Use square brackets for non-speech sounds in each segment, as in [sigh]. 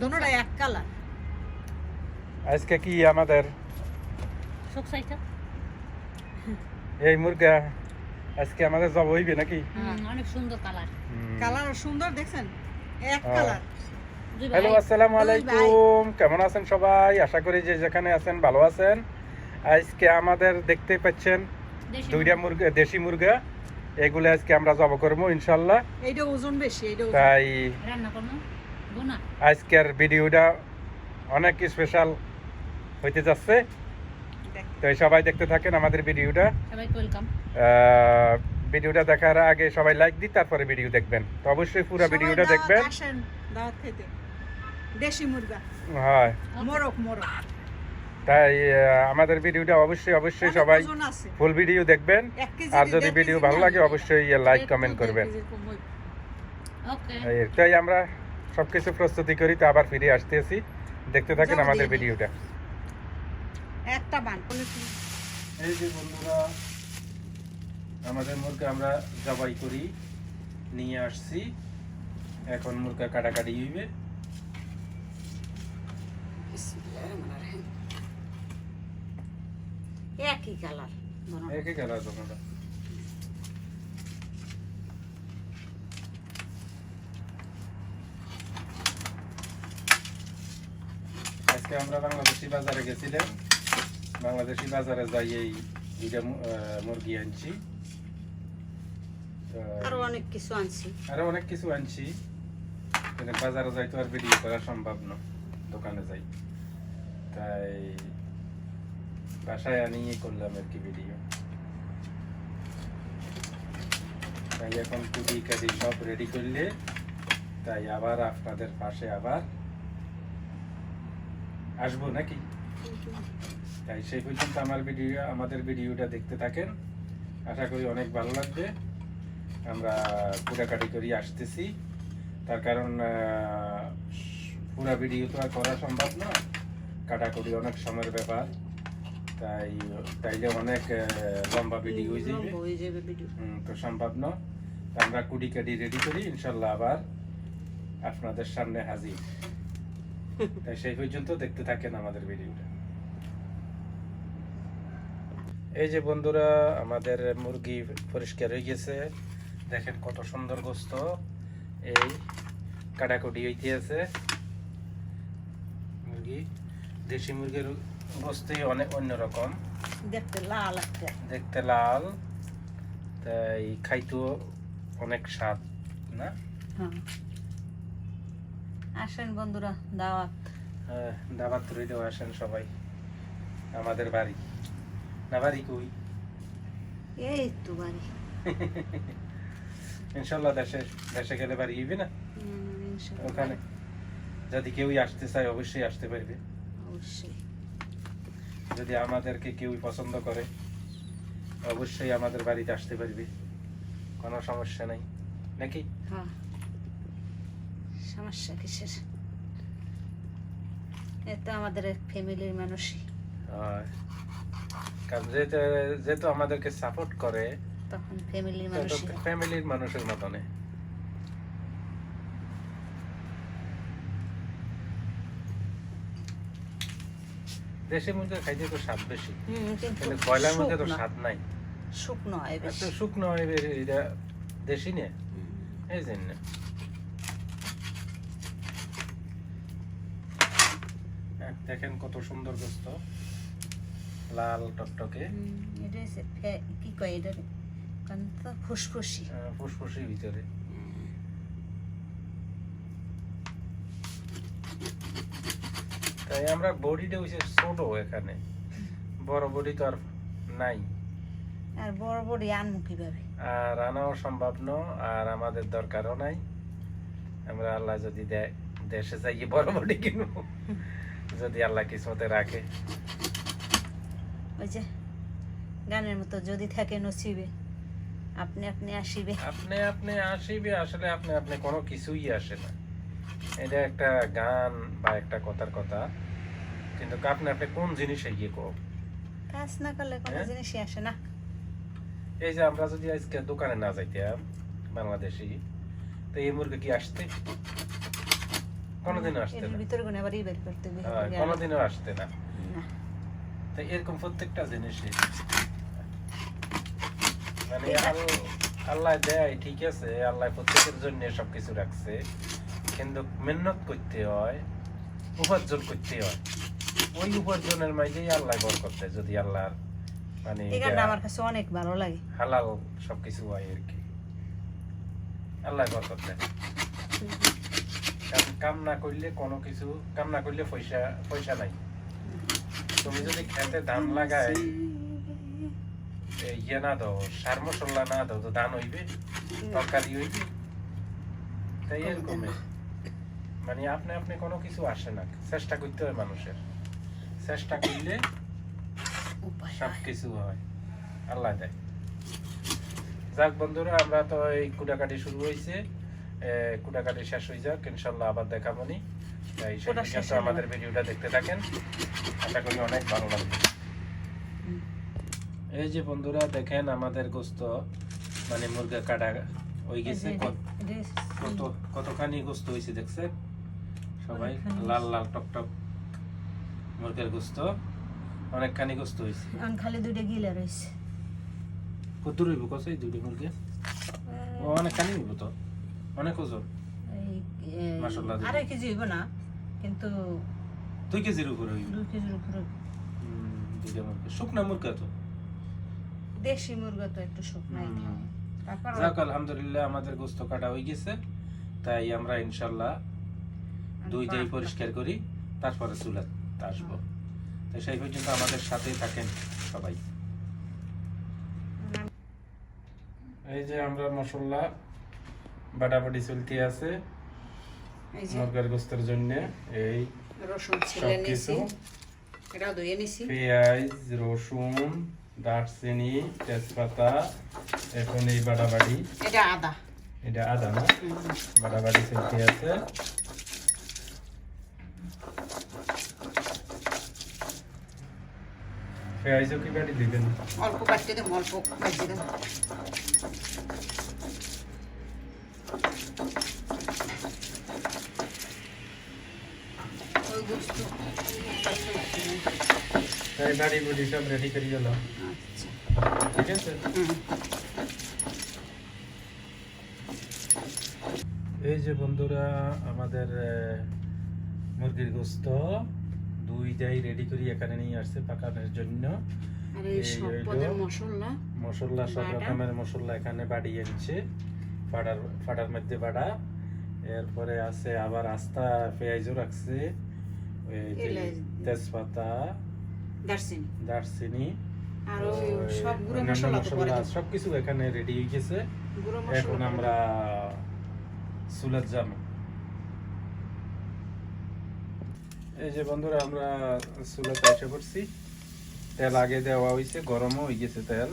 দোনোটা এক কালার আজকে কি আমাদের? শোক সাইটা। এই মুরগা আজকে আমাদের জব হইবে নাকি? অনেক সুন্দর কালার কালার সুন্দর দেখছেন? এক হ্যাঁ। কালার হ্যালো আসসালামু আলাইকুম। কেমন আছেন সবাই? আশা করি যে যেখানে আছেন ভালো আছেন। আজকে আমাদের দেখতে পাচ্ছেন দুইটা মুরগা। দেশি মুরগা। এগুলো আজকে আমরা জব করব ইনশাল্লাহ। এইটা ওজন বেশি এইটা তাই রান্না করব। আজকের ভিডিওটা অনেক স্পেশাল হইতে যাচ্ছে। তো সবাই দেখতে থাকেন আমাদের ভিডিওটা। ভিডিওটা দেখার আগে সবাই লাইক দিই তারপরে ভিডিও দেখবেন। তো অবশ্যই পুরো ভিডিওটা দেখবেন। দেশি মুরগা। হয়। মোরক মোরক তাই আমাদের ভিডিওটা অবশ্যই অবশ্যই সবাই ফুল ভিডিও দেখবেন। আর যদি ভিডিও ভালো লাগে অবশ্যই লাইক কমেন্ট করবেন। তাই আমরা সবকিছু প্রস্তুতি করি তো আবার ফিরে আসতেছি। দেখতে থাকেন আমাদের ভিডিওটা একটা বান এই যে বন্ধুরা আমাদের মুরগা আমরা জবাই করি নিয়ে আসছি। এখন মুরগা কাটাকাটি হইবে। একই কালার একে গেল তোমরা আজকে আমরা বাংলাদেশি বাজারে গেছিলাম। বাংলাদেশি বাজারে যাই এই দুইটা মুরগি আনছি। আরও অনেক কিছু আনছি। আরও অনেক কিছু আনছি। বাজারে যাই তো আর ভিডিও করা সম্ভব না দোকানে যাই। তাই বাসায় আনিয়ে করলাম আর কি ভিডিও তাই এখন কুটি কাটি সব রেডি করলে তাই আবার আপনাদের পাশে আবার আসব নাকি? তাই সেই পর্যন্ত আমার ভিডিও আমাদের ভিডিওটা দেখতে থাকেন। আশা করি অনেক ভালো লাগবে। আমরা কুটাকাটি করি আসতেছি। তার কারণ পুরা ভিডিও তো আর করা সম্ভব না। কাটাকুটি অনেক সময়ের ব্যাপার। তাই তাইলে অনেক লম্বা ভিডিও হয়ে যাবে। তো সম্ভব না। আমরা কুটি কাটি রেডি করি ইনশাল্লাহ আবার আপনাদের সামনে হাজির। তাই সেই পর্যন্ত দেখতে থাকেন আমাদের ভিডিওটা। এই যে বন্ধুরা আমাদের মুরগি পরিষ্কার হয়ে গেছে। দেখেন কত সুন্দর গোস্ত। এই কাটাকুটি হইতে আছে। মুরগি দেশি মুরগির গোস্তই অনেক অন্যরকম দেখতে লাল দেখতে লাল। তাই খাইতেও অনেক স্বাদ না? হ্যাঁ। আসেন বন্ধুরা দাওয়াত। হ্যাঁ, দাবাত রইলেও আসেন সবাই। আমাদের বাড়ি। না বাড়ি কই? এই তো বাড়ি। [laughs] ইনশাল্লাহ দেশে দেশে গেলে বাড়ি হইবে না? ইনশাআল্লাহ ওখানে। যদি কেউই আসতে চায় অবশ্যই আসতে পারবে। অবশ্যই। যদি আমাদেরকে কেউই পছন্দ করে অবশ্যই আমাদের বাড়িতে আসতে পারবে। কোনো সমস্যা নাই। নাকি? হ্যাঁ। সমস্যা কিসের এ তো আমাদের ফ্যামিলির মানুষই। হয়। কারণ যেহেতু যেহেতু আমাদেরকে সাপোর্ট করে তখন ফ্যামিলির মানুষই। ফ্যামিলির মানুষের মতনে দেশি মুরগি খাইতে তো স্বাদ বেশি। হুম, কিন্তু ব্রয়লার মধ্যে তো শুকনো- স্বাদ নাই। শুকনো হয় এত বেশি। শুকনো হয় এটা দেশি নে? এই জন্য। দেখেন কত সুন্দর গোস্ত। লাল টকটকে। এটা কি কয় এটা? কান্তা ফুসফুসি ফুসফুসি ভিতরে। তাই আমরা বডিটা হইছে ছোট এখানে। বড় বডি তো আর নাই। আর বড় বড় আনমু কীভাবে? আর আনাও সম্ভব ন আর আমাদের দরকারও নাই। আমরা আল্লাহ যদি দেয় দেশে যাই বড় বডি কিনবো। যদি আল্লাহ কিসমতে রাখে। ওই যে গানের মতো যদি থাকে নসিবে আপনি আপনি আসিবে। আপনি আপনি আসিবে আসলে আপনি আপনি কোনো কিছুই আসে না। এটা একটা গান বা একটা কথার কথা কিন্তু আপনি আপনি কোন জিনিস গিয়ে কো? কাজ না করলে কোনো হ্যাঁ? জিনিসই আসে না। এই যে আমরা যদি আজকে দোকানে না যাইতাম বাংলাদেশি তো এই মুরগি কি আসতে? কোনোদিনও আসতে না। ভিতরে কোনো আবার বের করতে হ্যাঁ, কোনোদিনও আসতে না। তো এরকম প্রত্যেকটা জিনিসই। মানে আল্লাহ দেয় ঠিক আছে আল্লাহ প্রত্যেকের জন্য সবকিছু রাখছে। কিন্তু মেহনত করতে হয় উপার্জন করতে হয়। ওই উপার্জনের মাঝেই আল্লাহ বরকত দেয় যদি আল্লাহর মানে আমার কাছে অনেক ভালো লাগে। হালাল সবকিছু হয় আর কি। আল্লাহ বরকত দেয়। কারণ কাম না করলে কোনো কিছু কাম না করলে পয়সা পয়সা নাই। তুমি যদি খেতে ধান লাগাই এ ইয়ে না দাও সার মশলা না দাও তো ধান হইবে তরকারি হইবে। তাই এরকম মানে আপনি আপনি কোনো কিছু আসে না। চেষ্টা করতে হয় মানুষের। চেষ্টা করলে সব কিছু হয়। আল্লাহ দেয়। যাক বন্ধুরা আমরা তো এই কুটাকাটি শুরু হয়েছে কুটাকাটি শেষ হয়ে যাক ইনশাল্লাহ আবার দেখাবনি তাই সেই কুটা শেষ পর্যন্ত হলো না। আমাদের ভিডিওটা দেখতে থাকেন। আশা করি অনেক ভালো লাগবে। এই যে বন্ধুরা দেখেন আমাদের গোস্ত মানে মুরগা কাটা হয়ে গেছে। কত- কতখানি গোস্ত হয়েছে দেখছে? সবাই লাল লাল টক টক মুরগের গোস্ত। অনেকখানি গোস্ত হয়েছে। খালি দুইটা গিলা রয়েছে। কত রইব কত এই দুটি মুরগি? ও অনেকখানি হইব তো। অনেক ওজন। মাশাআল্লাহ আড়াই কেজি হইব না কিন্তু দুই কেজির উপরে হইব। দুই কেজির উপরে দুইটা মুরগি শুকনা মুরগা তো? দেশি মুরগা তো একটু শুকনাই থাকে যাক আলহামদুলিল্লাহ আমাদের গোস্ত কাটা হয়ে গেছে। তাই আমরা ইনশাল্লাহ দুই দুইটাই পরিষ্কার করি তারপরে চুলাত আসব তো সেই পর্যন্ত আমাদের সাথেই থাকেন সবাই। এই যে আমরা মশলা বাটাবাটি চলতে আছে মুরগার গোস্তের জন্য এই রসুন ছিলে নিছি এটাও ধুয়ে নিছি পেঁয়াজ রসুন দারচিনি তেজপাতা এখন এই বাটাবাটি। এটা আদা। এটা আদা না? বাটাবাটি চলতে আছে। পেঁয়াজও কি বাটি দিবেন? অল্প কাটতে দেব অল্প কাটতে দেব। বুড়ি সব রেডি করে গেল ঠিক আছে এই যে বন্ধুরা আমাদের মুরগির গোস্ত দুইটাই রেডি করে এখানে নিয়ে আসছে পাকানোর জন্য। মশলা? সব রকমের মশলা এখানে বাড়িয়ে এনেছে। ফাটার ফাটার মধ্যে বাড়া। এরপরে আছে আবার আস্তা পেঁয়াজও রাখছে। তেজপাতা দারচিনি। দারচিনি। আর ওই ওই সব গুঁড়ো মশলা তো পরে সবকিছু এখানে রেডি হয়ে গেছে। এখন আমরা যাম এই যে বন্ধুরা আমরা চুলাতে এসে পড়ছি তেল আগে দেওয়া হয়েছে গরমও হয়ে গেছে তেল।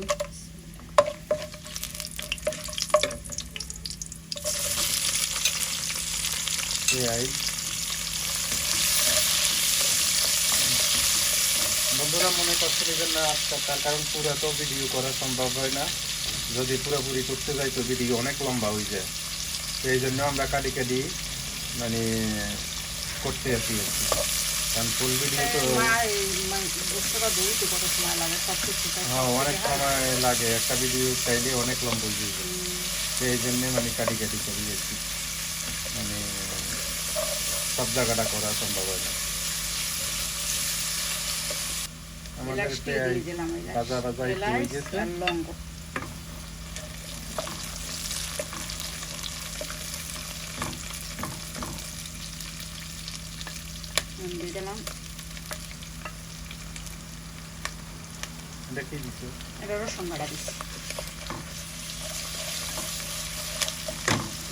পেঁয়াজ বন্ধুরা মনে কষ্ট দেবেন না আজকে তার কারণ পুরো তো ভিডিও করা সম্ভব হয় না। যদি পুরোপুরি করতে যাই তো ভিডিও অনেক লম্বা হয়ে যায়। সেই জন্য আমরা কাটি কাটি মানে করতে আসি আর কি। কারণ ফুল ভিডিও তো কিছু হ্যাঁ অনেক সময় লাগে। একটা ভিডিও চাইলে অনেক লম্বা হয়ে যায়। সেই জন্য মানে কাটি কাটি করি আর কি। মানে সব জায়গাটা করা সম্ভব হয় না। আমাদের পেঁয়াজ ভাজা ভাজা একটু হয়ে গেছে। দিয়ে দিলাম। এটা কি দিছো? এটা রসুন বাটা দিচ্ছি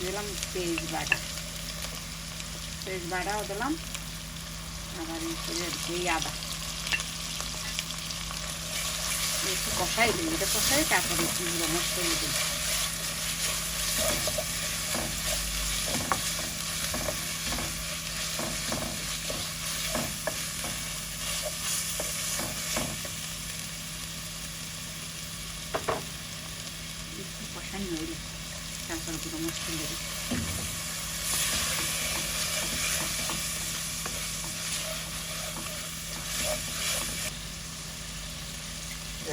দিলাম পেঁয়াজ বাটা পেঁয়াজ বাটাও দিলাম। আবার এই আদা। একটু কষাই দিই এটা কষাই তারপরে একটু মশলা দিই একটু কষানি হইলে তারপরে গুঁড়ো মশলা দিই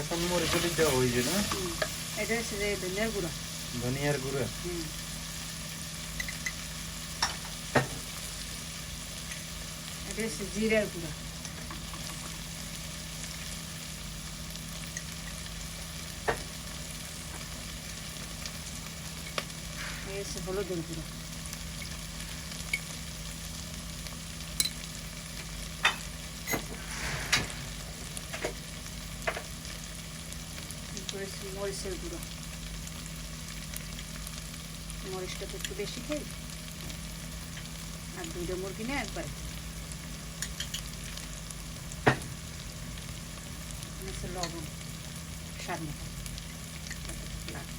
এখন মরিচের দেওয়া হয়েছে না। এটা হচ্ছে যে ধনিয়ার গুঁড়ো ধনিয়ার গুঁড়ো। এটা হচ্ছে জিরার গুঁড়ো হলুদের গুঁড়ো এরপরে হচ্ছে মরিচের গুঁড়ো মরিচটা তো একটু বেশি খাই আর দুইটা মুরগি না একবার হচ্ছে লবণ স্বাদ মতো যতটুকু লাগে।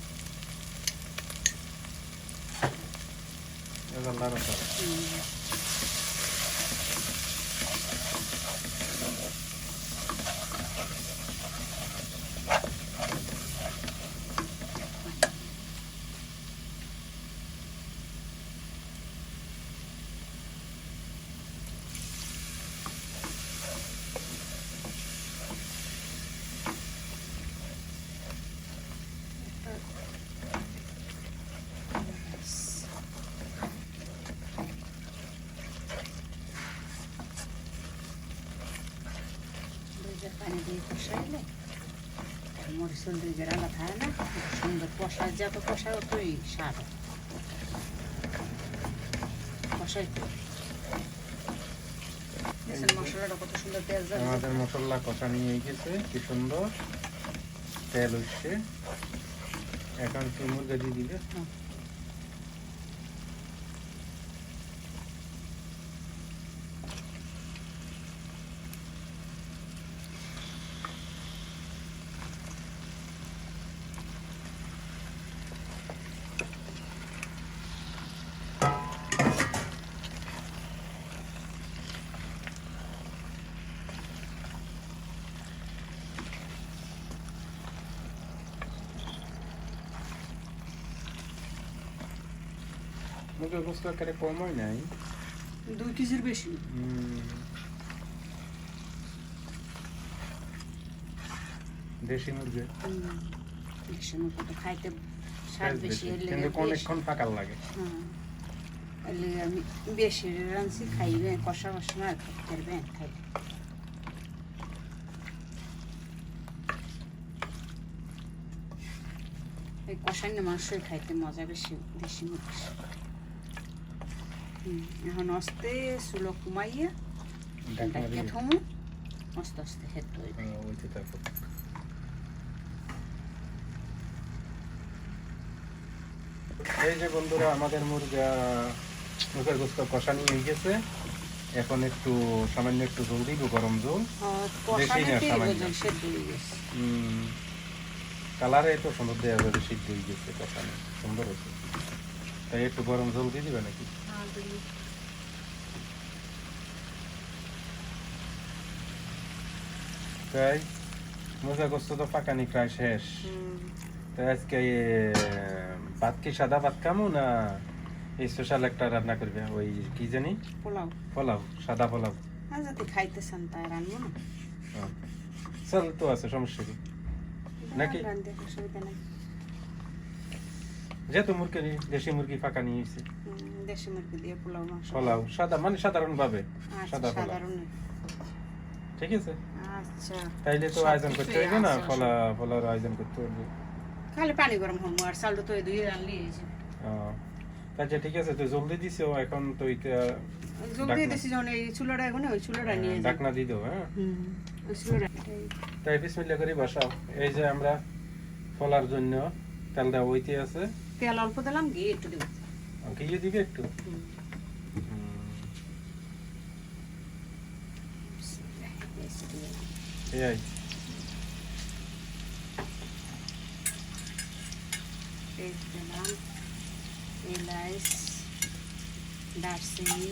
দুইটা পানি দিয়ে কষাইলে মরিচুর দুইটা আলাদা হয় না সুন্দর কষা যত কষা অতই স্বাদ। হয়। কষাই তো। মশলাটা কত সুন্দর তেল আমাদের মশলা কষা নিয়ে গেছে কি সুন্দর। তেল উঠছে এখন কি মুরগা দিয়ে দিবে মুরগা গোস্ত করে কম হয় নাই দুই কেজির বেশি দেশি মুরগি বেশি মতো তো খাইতে স্বাদ বেশি বেশি। এর লেগে কিন্তু অনেকক্ষণ পাকার লাগে আমি বেশি রাঁধছি খাইবে কষা কষা না খাইবেন খাইবে এই মাংসই খাইতে মজা বেশি দেশি মাংস হুম, এখন চুলো কমাইয়া থমু আস্তে আস্তে হইবে ওইতে এই যে বন্ধুরা আমাদের মুরগা মুরগের গোস্ত কষা নিয়ে গেছে এখন একটু সামান্য একটু জল দিব গরম জল। বেশি না, সামান্য। কালারে তো সুন্দর দেওয়া যাবে সিদ্ধ হয়ে গেছে কষানো। সুন্দর হয়েছে। তাই একটু গরম জল দিয়ে দিবে নাকি? তাই মুরগা গোস্ত তো পাকানি প্রায় শেষ তো আজকে ভাত কি সাদা ভাত খামু না স্পেশাল একটা রান্না করবে ওই কি জানি পোলাও পোলাও সাদা পোলাও আর যদি খাইতে চান তাই রানবো না হ্যাঁ। চল তো আছে সমস্যা কি নাকি? অসুবিধা নেই যেহেতু মুরগি দেশি মুরগি ফাঁকা নিয়ে এসেছে। দেশি মুরগি দিয়ে পোলাও মাংস। পোলাও সাদা মানে সাধারণ ভাবে আচ্ছা, সাদা পোলাও। ঠিক আছে? আচ্ছা। তাইলে তো আয়োজন করতে না আয়োজন করতে হবে খালি পানি গরম হব আর চালটা তো রানলি আচ্ছা ঠিক আছে তুই জলদি দিছো এখন তো এটা জলদি। দিছি যখন এই চুলাটা এখন ওই চুলাটা নিয়ে যাই। ডাকনা দিয়ে দাও হ্যাঁ। ওই চুলাটা। তাই বিসমিল্লা করে বসাও। এই যে আমরা ফলার জন্য তেলটা ওইতে আছে। তেল অল্প দিলাম ঘি একটু দেবো ঘিয়ে দিবে একটু হুম। এই আই। পেস্ট দিলাম এলাচ দারচিনি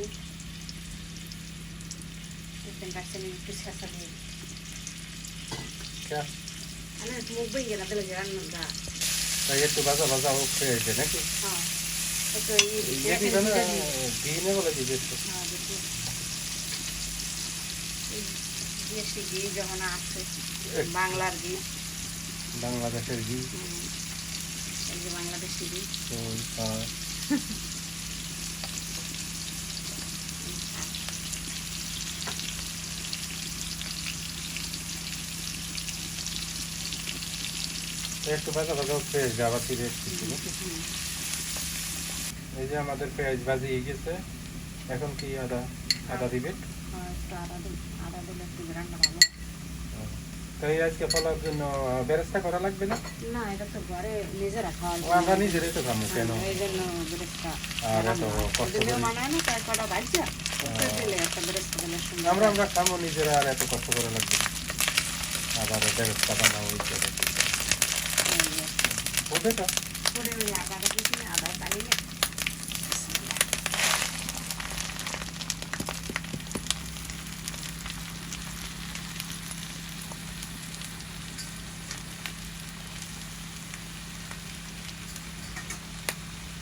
দেখবেন দারচিনি একটু ছেঁচা দিয়ে দিই। ক্যা? মানে মুখ বই গেলা দিলে রান্নার গা তাই একটু ভাজা ভাজা হোক হয়েছে নাকি? বাংলাদেশের ঘি বাংলাদেশের। ঘি। নে বলে [laughs] দিবে একটু হ্যাঁ, দেখি। এই দেশি ঘি যখন আছে বাংলার ঘি বাংলাদেশের ঘি হুম। এই যে বাংলাদেশি বীজ খোল পাট একটু ভাজা ভাজা আবার ফিরে এসেছিল এই যে আমাদের পেঁয়াজ ভাজি হয়ে গেছে এখন কি আদা? আদা দিবে? তাই আজকে ফলার জন্য বেরেস্তা করা লাগবে না? না এটা তো ঘরে নিজেরা খাওয়া ও, আমরা নিজেরাই তো খাব কেন? এই জন্য বেরেস্তা আর এত কষ্ট করে। মানায় না তাই কটা আমরা আমরা খাব নিজেরা আর এত কষ্ট করে লাগবে আবার বেরেস্তা বানাবো। ওঠে তো করে ওই আদাটা দিছি না আদা তালিয়ে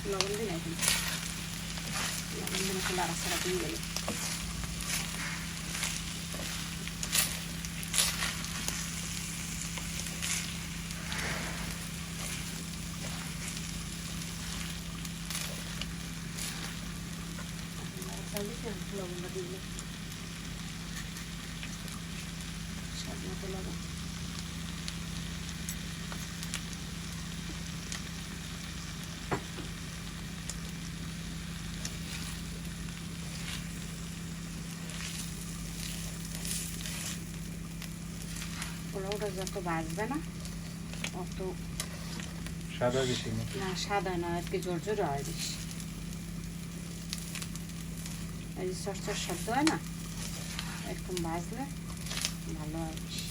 লবণ দিন এখন লবণ দিন একটু লাড়াচাড়া দিয়ে গেলে লবণটা যত বাজবে না অত সাদা বেশি না। না সাদা না আর কি জোর জোর হয় বেশি। এই চরচর শব্দ হয় না এরকম বাজলে ভালো হয় বেশি।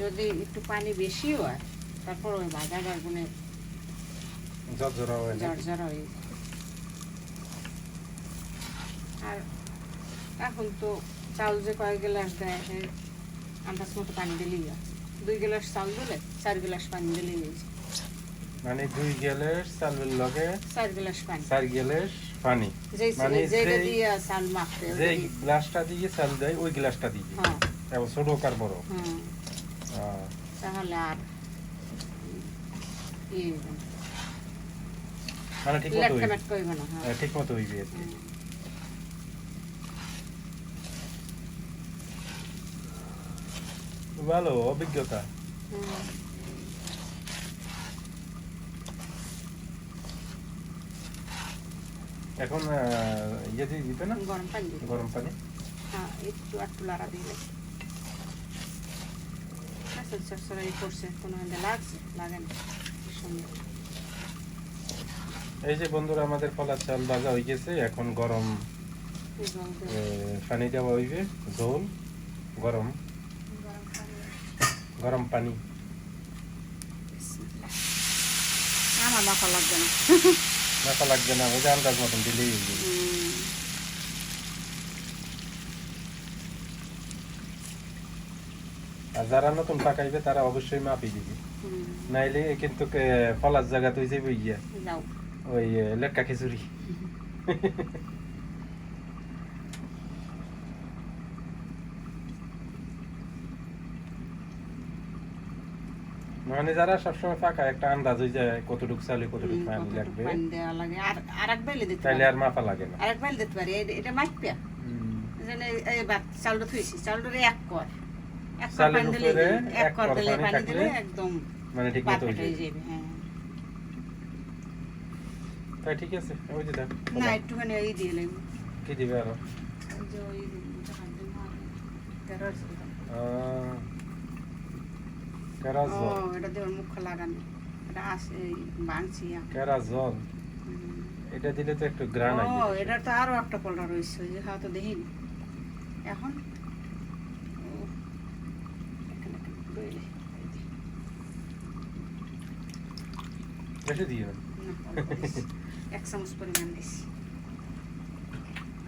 যদি একটু পানি বেশি হয় তারপর ওই ভাজাটার গুণে জর্জরা হয়ে আর এখন তো চাল যে কয়েক গ্লাস দেয় সে আন্দাজ মতো পানি দিলেই হয়। দুই গ্লাস চাল দিলে চার গ্লাস পানি দিলেই মানে দুই লগে চার গ্লাস পানি। চার পানি। মানে যেটা দিয়ে চাল মাখতে যে গ্লাসটা দিয়ে চাল দেয় ওই গ্লাসটা দিয়ে হ্যাঁ। এবং ছোট কার বড় হ্যাঁ। তাহলে আর ইয়ে। মানে ঠিক মতো হইবে। হ্যাঁ। হ্যাঁ, ঠিক মতো হইবে আর কি। হুম। ভালো অভিজ্ঞতা। এখন ইয়ে দিয়ে দিবে না? গরম পানি গরম পানি? হ্যাঁ একটু একটু লাড়া দিলে আচ্ছা চরচরাই করছে কোনো লাগছে লাগে না এই যে বন্ধুরা আমাদের কলার চাল ভাজা হয়ে গেছে এখন গরম পানি দেওয়া হইবে ঝোল গরম। গরম পানি। আমার মাথা লাগবে না। মাথা লাগবে না ওই যে আন্দাজ মতন দিলেই আর যারা নতুন পাকাইবে তারা অবশ্যই মাপি দিবে। নাইলে কিন্তু ফলার জায়গা তুই যাবি গিয়া ওই লেটকা খিচুড়ি। [laughs] মানে যারা সবসময় পাকা একটা আন্দাজ হয়ে যায় কতটুকু চালে কতটুকু পানি লাগবে। লাগে। আর আর এক বেলে দিতে পারি। আর মাপা লাগে না। আর এক বেলে দিতে পারি। এটা মাইপিয়া যেন এই- এই চালটা থুইছি। চালটা এক কর। এক কর পানি দিলে এক কর দিলে পানি দিলে একদম মানে ঠিক মতো হয়ে যাবে হ্যাঁ। তাই ঠিক আছে ওই যে দেখ না একটুখানি ওই দিয়ে নেব কি দিবে আরও? ওই যে ওই। তেরো। আহ, এটা দিয়ে মুখ লাগানো। এটা হুম। এটা দিলে তো একটু গ্রান ও এটা তো আরও একটা পলটা রয়েছে যে হ্যাঁ তো দেখিনি। এখন। বেশি দিও। এক চামচ পরিমাণ দিছি।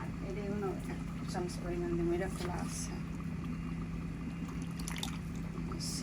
আর এটা এক চামচ পরিমাণ দেবো এটা খোলা আছে ব্যাস। যথেষ্ট এটার গ্রান্ডা আপনি স্বাদটা বাড়াইবে আমি বলো খাইলে এটা কেটে বুঝছি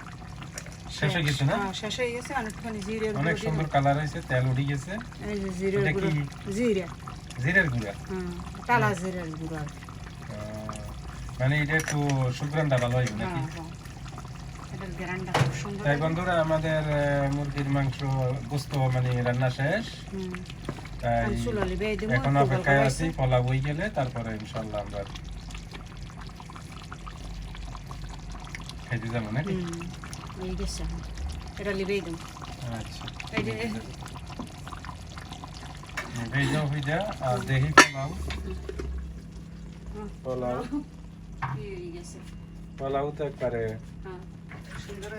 শেষ হয়ে গেছে না? হ্যাঁ, শেষ হয়ে গেছে অনেকখানি অনেক সুন্দর কালার হয়েছে তেল উঠে গেছে। এই যে কি? জিরের গুঁড়া? হ্যাঁ কালা জিরের গুঁড়ো মানে এটা একটু সুগ্রানটা ভালো হইবে নাকি? হ্যাঁ হ্যাঁ। তাই বন্ধুরা আমাদের মুরগির মাংস গোস্ত মানে রান্না শেষ। হুম। তাই এখন অপেক্ষায় আছি হয়েছে। বই গেলে তারপরে ইনশাল্লাহ আমরা খাইতে যাব নাকি? হয়ে এটা লিবেই দেবো আচ্ছা। এই যে ভেজা ভেজা আর দেহি পোলাও পোলাও এই গেছে পোলাও তো হ্যাঁ সুন্দর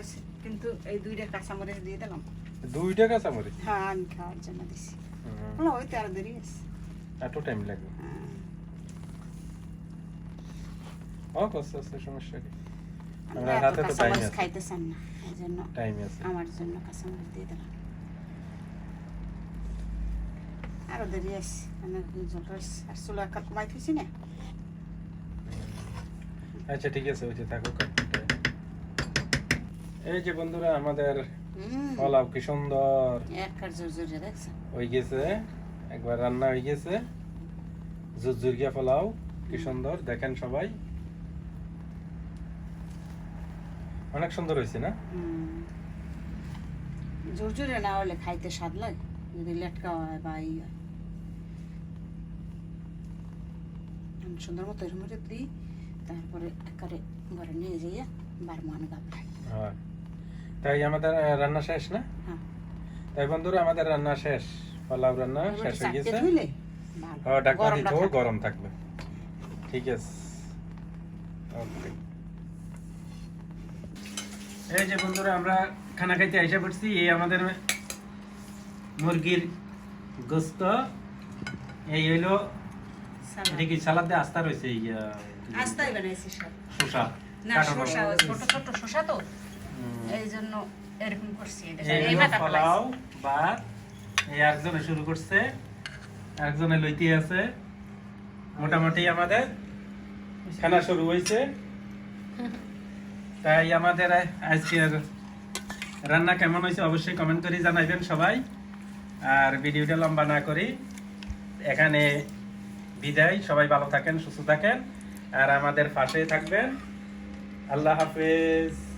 কিন্তু এই দুইটা কাঁচামরিচ দিয়ে দিলাম। দুইটা হ্যাঁ আমি খাওয়ার জন্য দিছি। হুম, হলো ওই তো আর দেরি আছে। এত টাইম লাগবে। হ্যাঁ। ও কষ্ট আছে সমস্যা আমরা তো আছে। না। এই জন্য আমার জন্য কাঁচামরিচ দিয়ে দিলাম। আরও দেরি অনেক জল আর চুলো একটা কমাই থুইছি না। আচ্ছা ঠিক আছে ওই যে থাকুক এই যে বন্ধুরা আমাদের পোলাও কি সুন্দর। হয়ে গেছে একবার রান্না হয়ে গেছে। জুরজুরিয়া পোলাও কি সুন্দর দেখেন সবাই। অনেক সুন্দর হয়েছে না? জোর জোরে না হলে খাইতে স্বাদ লাগে? যদি লেটকা হয় বা ই হয়। সুন্দর মতো এর মধ্যে দিই তারপরে একারে ঘরে নিয়ে যাইয়া বার মান হ্যাঁ। তাই আমাদের রান্না শেষ না? হ্যাঁ। তাই বন্ধুরা আমাদের রান্না শেষ। পোলাও রান্না শেষ হয়ে গেছে। হ্যাঁ গরমটা দিতেও গরম থাকবে। ঠিক আছে। ওকে। এই যে বন্ধুরা আমরা খানা খাইতে আইসা পড়ছি। এই আমাদের মুরগির গোস্ত। এই হইল। এটা কি সালাদ দিয়ে আস্তা রয়েছে? এই আহ, আস্তাই বানাইছি শসা। না শসা ছোট ছোট শসা তো। এই জন্য এরকম করছি এটা। এই এই মাথা পোলাও ভাত। এই একজনে শুরু করছে। একজনে লইতে আছে। মোটামুটি আমাদের খানা শুরু হয়েছে [laughs] তাই আমাদের আজকের রান্না কেমন হয়েছে অবশ্যই কমেন্ট করে জানাইবেন সবাই। আর ভিডিওটা লম্বা না করি। এখানে বিদায়। সবাই ভালো থাকেন, সুস্থ থাকেন। আর আমাদের পাশে থাকবেন। আল্লাহ হাফেজ।